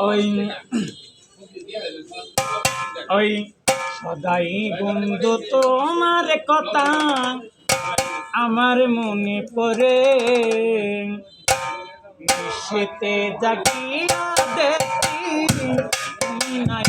ওই ওই সদাই বন্ধু তোমার কথা আমার মনে পড়ে। সেতে জাগিয়া দেখি নাই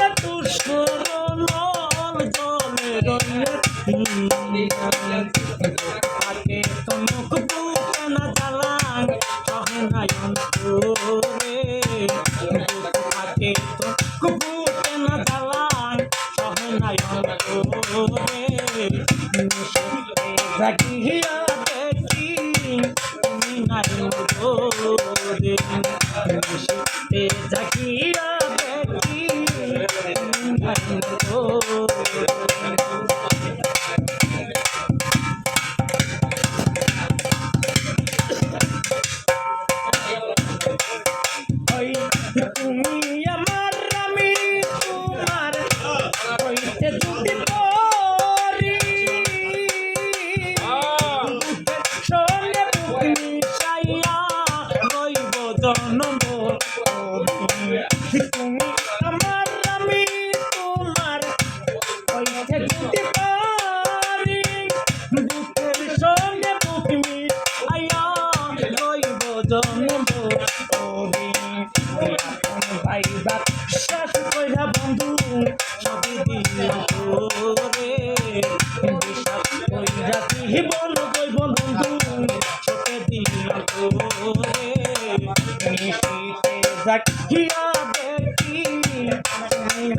আগে তো মুখ বুকে না জ্বালান সহে নয়ন তোরে আগে তো মুখ বুকে না জ্বালান সহে নয়ন তোরে জাগিয়া দেখি তুমি নাই তোরে জাগিয়া আমার আমি তোমার হইতে যদি পরি বুকের সঙ্গে বুক মিশাইয়া রইব জনম ভাই বাপ শেষ কইরা বন্ধু, সবই দিলাম তোরে। বিশ্বাস কইরা জীবন কইব বন্ধু চোখে দিলাম তোরে। মিশিতে জাকিয়া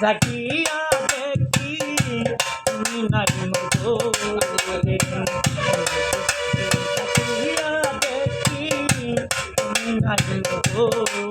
জাগিয়া দেখি তুমি নাই মধুরে জাগিয়া দেখি নাই মধুরে